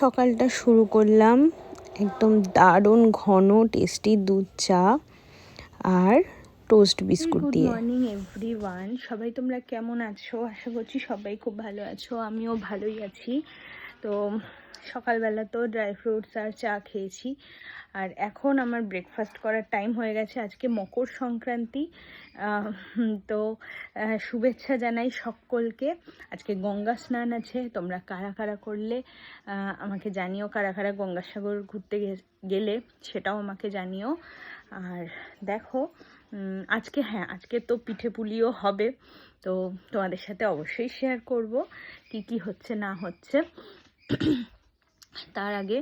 সকালটা শুরু করলাম একদম দারুণ ঘন টেস্টি দুধ চা আর টোস্ট বিস্কুট দিয়ে। গুড মর্নিং এভরিওয়ান সবাই তোমরা কেমন আছো? আশা করছি সবাই খুব ভালো আছো। আমিও ভালোই আছি। তো সকালবেলা তো ড্রাই ফ্রুটস আর চা খেয়েছি। আর এখন আমার ব্রেকফাস্ট করার টাইম হয়ে গেছে, আজকে মকর সংক্রান্তি। তো শুভেচ্ছা জানাই সকলকে। আজকে গঙ্গা স্নান আছে, তোমরা কারা কারা করলে আমাকে জানিও কারা কারা গঙ্গাসাগর ঘুরতে গেলে, সেটাও আমাকে জানিও। আর দেখো আজকে হ্যাঁ আজকে তো পিঠে পুলিও হবে, তো তোমাদের সাথে অবশ্যই শেয়ার করব, কি কি হচ্ছে, না হচ্ছে। তার আগে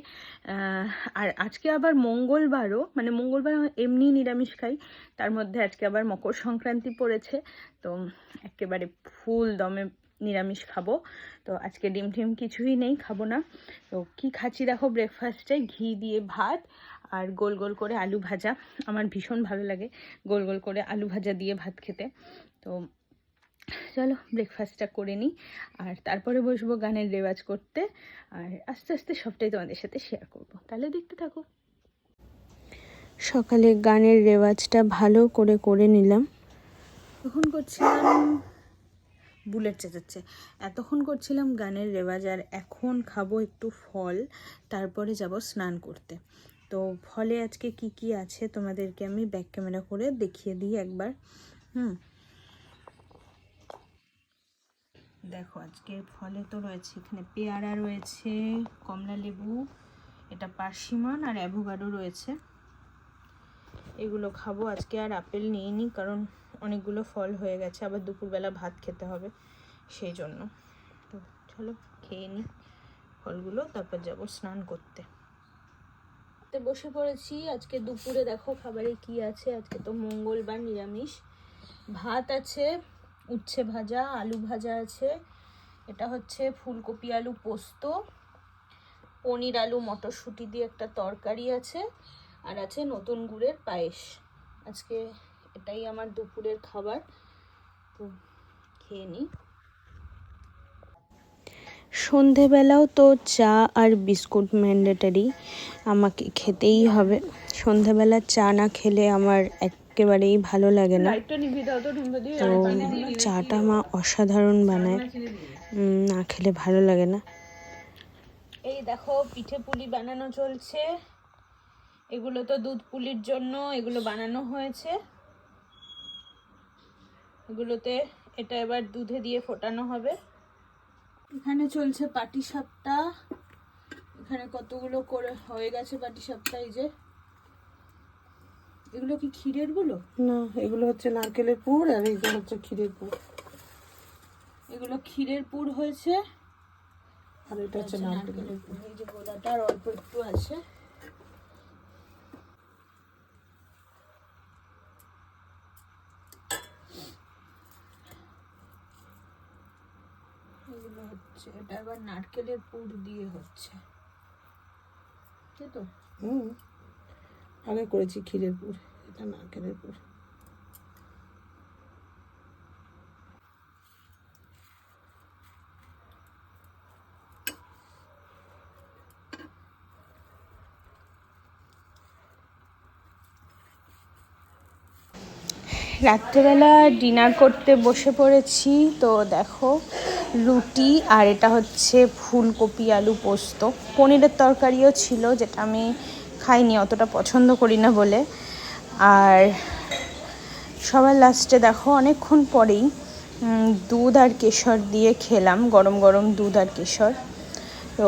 আর আজকে আবার মঙ্গলবারও মানে মঙ্গলবার এমনি নিরামিষ খাই, তার মধ্যে আজকে আবার মকর সংক্রান্তি পড়েছে, তো একেবারে ফুল দমে নিরামিষ খাব। তো আজকে ডিম টিম কিছুই নেই, খাব না। তো কি খাচ্ছি দেখো ব্রেকফাস্টে ঘি দিয়ে ভাত আর গোল গোল করে আলু ভাজা। আমার ভীষণ ভালো লাগে গোল গোল করে আলু ভাজা দিয়ে ভাত খেতে। তো চলো ব্রেকফাস্টটা করে নিই, আর তারপরে বসবো গানের রেওয়াজ করতে, আর আস্তে আস্তে সবটাই তোমাদের সাথে শেয়ার করব। তাহলে দেখতে থাকো। সকালে গানের রেওয়াজটা ভালো করে করে নিলাম। তখন করছিলাম, বুলেট চেঁচাচ্ছে। এতক্ষণ করছিলাম গানের রেওয়াজ, আর এখন খাব একটু ফল, তারপরে যাব স্নান করতে। তো ফলে আজকে কি কি আছে তোমাদেরকে আমি ব্যাক ক্যামেরা করে দেখিয়ে দিই একবার। হুম দেখো, আজকে ফলে তো রয়েছে, এখানে পেয়ারা রয়েছে, কমলা লেবু, এটা পার্সিমন আর অ্যাভোগাডো রয়েছে। এগুলো খাব, আজকে আর আপেল নিইনি, কারণ অনেকগুলো ফল হয়ে গেছে, আবার দুপুরবেলা ভাত খেতে হবে সেই জন্য। তো চলো, খেয়ে নিই ফলগুলো, তারপর যাব স্নান করতে। তো বসে পড়েছি, আজকে দুপুরে দেখো খাবারে কি আছে, আজকে তো মঙ্গলবার নিরামিষ। ভাত আছে উচ্ছে ভাজা, আলু ভাজা আছে। এটা হচ্ছে ফুলকপি আলু পোস্ত, পনির আলু মটরশুঁটি দিয়ে একটা তরকারি আছে, আর আছে নতুন গুড়ের পায়েস। আজকে এটাই আমার দুপুরের খাবার। তো খেয়ে নিই সন্ধেবেলাও তো চা আর বিস্কুট ম্যান্ডেটারি আমাকে খেতেই হবে। সন্ধেবেলা চা না খেলে আমার একেবারেই ভালো লাগে না। তো চাটা মা অসাধারণ বানায়। না খেলে ভালো লাগে না। এই দেখো পিঠে পুলি বানানো চলছে। এগুলো তো দুধ পুলির জন্য এগুলো বানানো হয়েছে। এগুলোতে এটা এবার দুধে দিয়ে ফোটানো হবে। এখানে চলছে পাটি সাপটা এখানে কতগুলো করে হয়ে গেছে পাটি সাপটা এই যে। এগুলো কি ক্ষীরেরগুলো? না এগুলো হচ্ছে নারকেলের পুর আর এইগুলো হচ্ছে ক্ষীরের পুর। এগুলো ক্ষীরের পুর হয়েছে। আর এটা হচ্ছে নারকেলের পুর। এই যে গোলাটা আর অল্প একটু আছে। এগুলো হচ্ছে এটা আবার নারকেলের পুর দিয়ে হচ্ছে। তাই তো? হুম। আগে করেছি ক্ষীরের পুর, এটা নারকেলের পুর। রাত্রেবেলা ডিনার করতে বসে পড়েছি, তো দেখো রুটি আর এটা হচ্ছে ফুলকপি আলু পোস্ত। পনিরের তরকারিও ছিল, যেটা আমি খাইনি, অতটা পছন্দ করি না বলে। আর সবার লাস্টে দেখো, অনেকক্ষণ পরেই দুধ আর কেশর দিয়ে খেলাম, গরম গরম দুধ আর কেশর। তো